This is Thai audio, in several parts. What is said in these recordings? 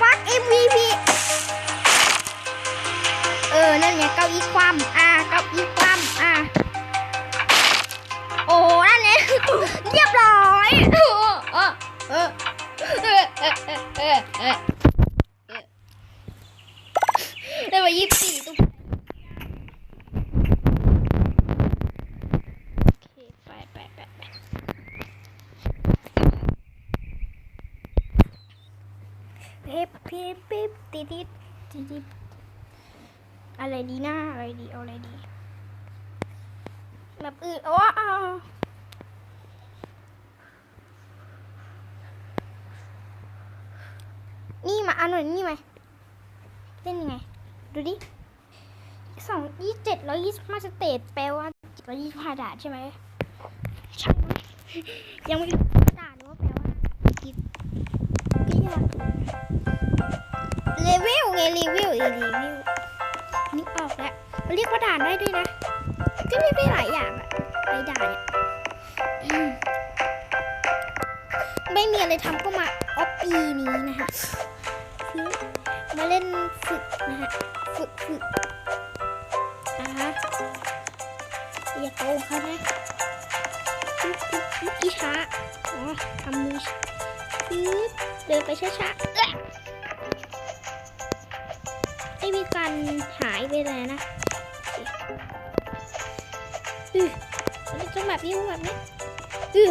ฟัก MVP เออ นั่นไงเก้าอี้คว่ำอ่าเก้าอี้คว่ำอ่าโอ้ นั่นไงเรียบร้อย เพ็บเพ็บเพ็บติดติดติดติดอะไรดีนะอะไรดีเอาอะไรดีแบบอื่นโอ้เอานี่มาอันหน่อยนี่ไหมเล่นยังไง ดูดิสองยี่เจ็ดร้อยยี่สิบห้าสเตจแปลว่าเจ็ดร้อยยี่สิบห้าด่านใช่ไหมใช่างมันยังไม่ด่านว่าแปลว่ากี่กี่ด่าน เลเวลไงเลเวลเอเลเวลนึกออกแล้วเรียกว่าด่านได้ด้วยนะ ก็มีไปหลายอย่างอะไปด่าเนี่ยอืมไม่มีอะไรทำก็มาออฟปีนี้นะคะมาเล่นฝึกนะคะฝึกฝึกอ่าฮะอย่าโกงเขานะปึ๊บปึ๊บปึ๊บอีช้าอ๋อทำมือปึ๊บเดินไปช้าๆ ได้มีการหายไปเลยนะอือมันจะแบบนี้แบบนี้อือ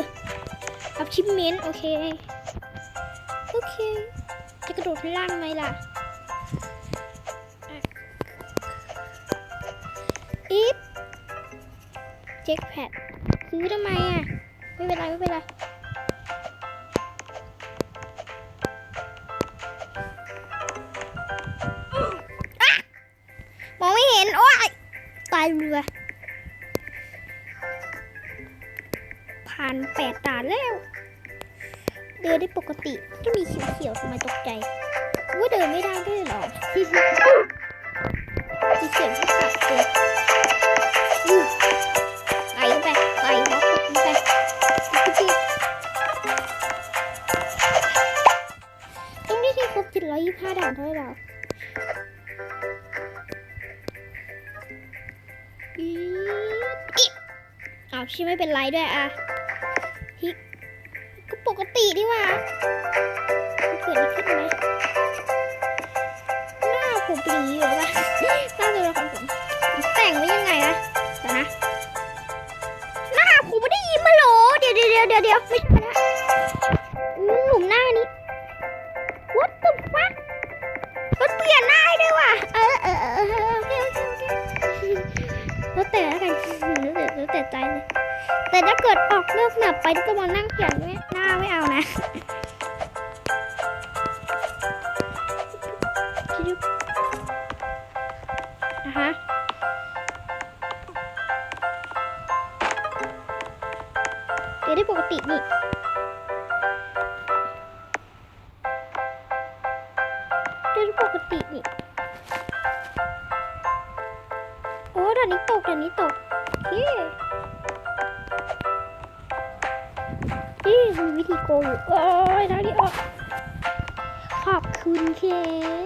อัพชิปเมนต์โอเค โอเค จะกระโดดข้างล่างทำไมล่ะอะอีฟเจ็คแพดซื้อทำไมอะ ไม่เป็นไร ไม่เป็นไร ผ่านแปดด่านแล้ว เดินได้ปกติไม่มีเขียวๆทำไมตกใจว่าเดินไม่ได้ด้วยหรอมีเสียงที่ขับเลยไหลไปไหลบล็อกไปต้องได้ที่ครบเจ็ดร้อยยี่สิบห้าด่านเท่าไหร่หรออี๊ดอิ๊ะอ้าวชิไม่เป็นไรด้วยอะ ปกติดีว่าเกิดอะไรขึ้นไหมหน้าผมเป็นอย่างนี้เหรอวะหน้าตัวละครผมผมแต่งไว้ยังไงนะเดี๋ยวนะหน้าผมไม่ได้ยิ้มมาหรอเดี๋ยวเดี๋ยวเดี๋ยวเดี๋ยวไม่ เดี๋ยวได้ปกตินี่เดี๋ยวได้ปกตินี่ โอ้ด่านนี้ตกด่านนี้ตกเย้นี่มีวิธีโกงอยู่โอ้ยทางนี้ออกขอบคุณเค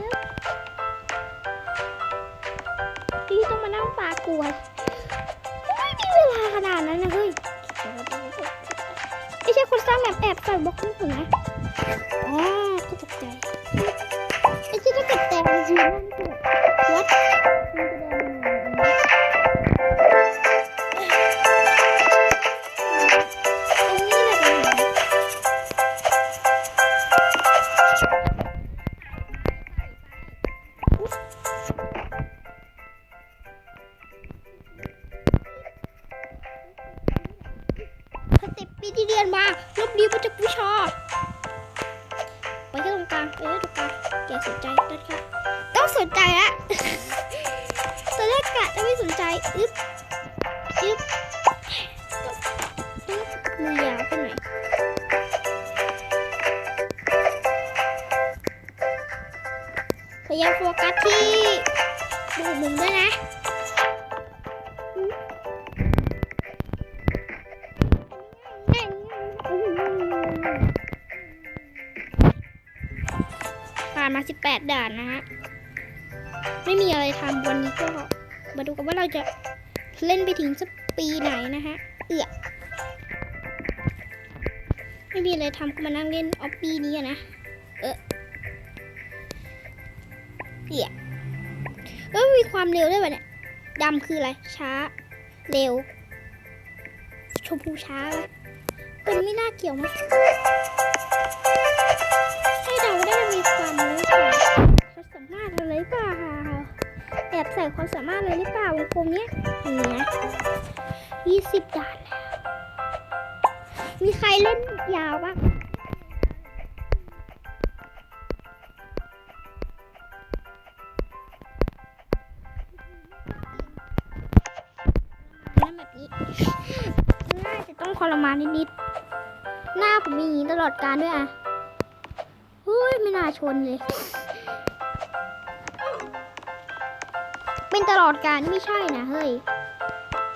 ฟที่ต้องมานั่งปลากลวไแอบแอบใส่บล็อกของผมนะอ๋อ ด่านนะฮะ ไม่มีอะไรทำวันนี้ก็มาดูกันว่าเราจะเล่นไปถึงสักปีไหนนะฮะ เอือไม่มีอะไรทำก็มานั่งเล่นออฟปีนี้นะ เออเอือเออมีความเร็วด้วยวะเนี่ยดำคืออะไร ช้า เร็ว ชมพูช้าเป็นไม่น่าเกี่ยวมั้ย ความสามารถอะไรหรือเปล่าวงกลมเนี้ยนี่นะยี่สิบด่านแล้วมีใครเล่นยาวบ้างนั่นแบบนี้น่าจะต้องทรมานนิดๆ หน้าผมมีอย่างนี้ตลอดการด้วยอะเฮ้ย ไม่น่าชนเลย เป็นตลอดการไม่ใช่นะเฮ้ย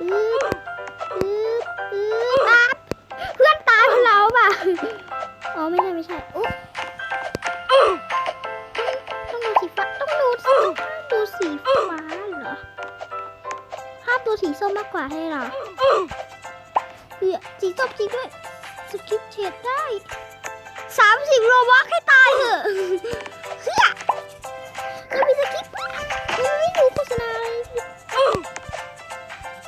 อืดอืดอือเพื่อนตายเพราะเราป่ะอ๋อไม่ใช่ไม่ใช่อุ๊ต้องดูสีฟ้าต้องดูสีดูสีฟ้าเหรอภาพตัวสีส้มมากกว่าให้เราเหือสีส้มจริงด้วยสกิปเฉดได้สามสิบโลวักให้ตายเถอะเฮียเรามีสกิป ไม่ดูโฆษณา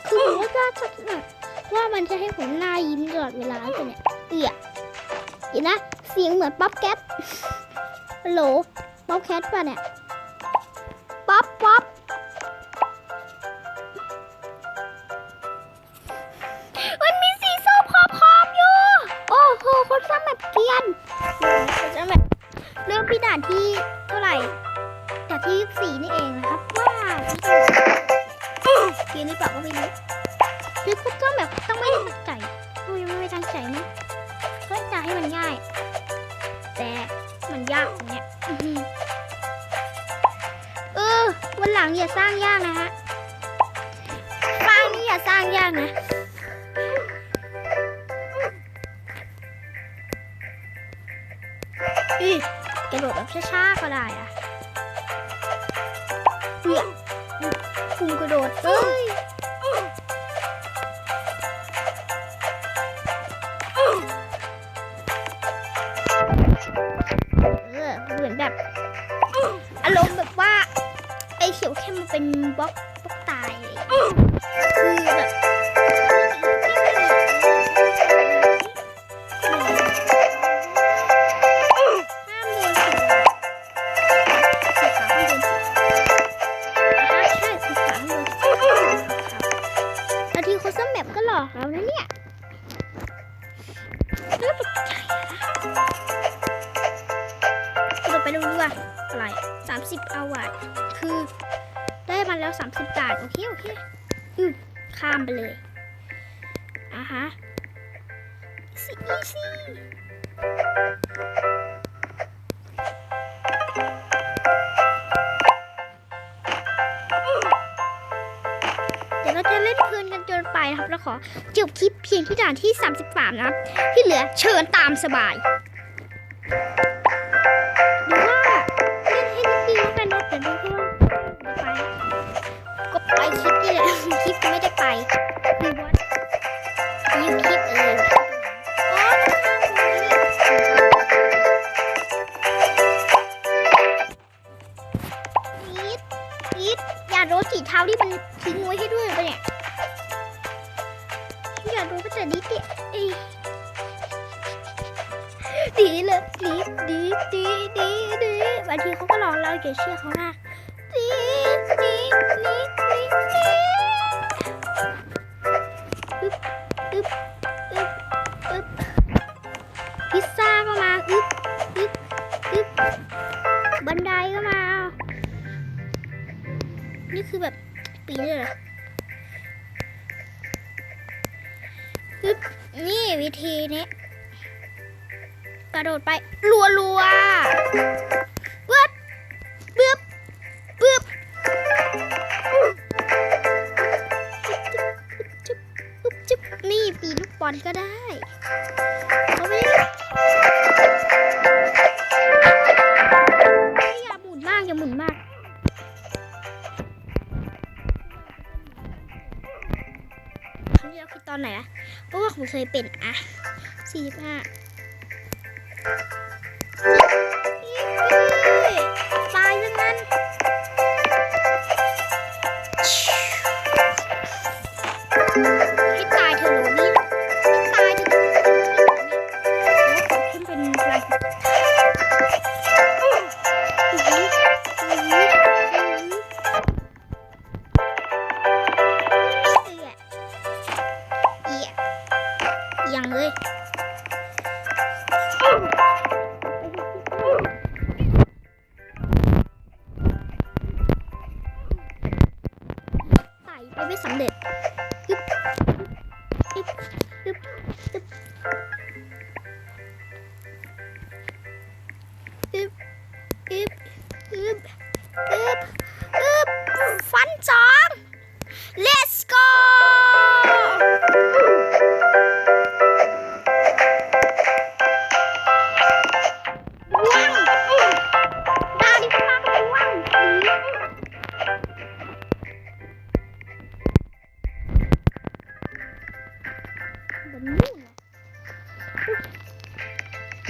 คือผมว่าจะแบบว่ามันจะให้ผมหน้ายิ้มตลอดเวลาเลยเนี่ยเอือเห็นนะเสียงเหมือนป๊อปแคทฮัลโหลป๊อปแคทป่ะเนี่ยป๊อปป๊อปมันมีสีส้มขอบขอบอยู่ โอ้โหคนสร้างแบบเกรียนคนสร้างแบบเริ่มที่ด่านที่เท่าไหร่ ที่สี่นี่เองนะครับว้าวเกรียนหรือเปล่าก็ไม่รู้ คุ ซีอีซีเดี๋ยวเราจะเล่นเพลินกันจนไปนะครับ แล้วขอจบคลิปเพียงที่ด่านที่ 33 นะครับ ที่เหลือเชิญตามสบาย ดีดีบางทีเขาก็ร้องเราอย่าเชื่อเขานะดีดีดีดีดีอึ๊บอึ๊บอึ๊บอึ๊บพิซซ่าก็มาอึ๊บอึ๊บอึ๊บบันไดก็มา นี่คือแบบปีนเลยอึ๊บนี่วิธีนี้ กระโดดไปรัวรัวๆปึ๊บปึ๊บปึ๊บจุ๊บจุ๊บจุ๊บนี่ปีนลูกบอลก็ได้เอาไปเลยอย่าหมุนมากอย่าหมุนมากครั้งที่แล้วคือตอนไหนนะเพราะว่าผมเคยเป็นอะสี่ห้า Thank you.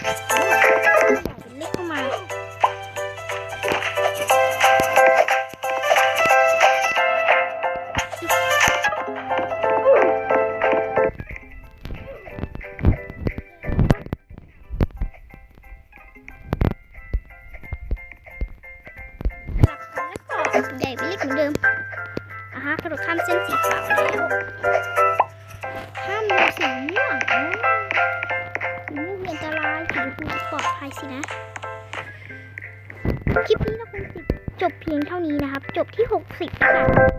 ล็กเข้ามาหลับกันแล้วก็ใหญ่ไปเล็กเหมือนเดิมอะฮะกระโดดข้ามเส้นสีขาวแล้วห้ามดูสีม่วง สินะ คลิปนี้เราคงจบเพียงเท่านี้นะครับ จบที่ 60แล้วกัน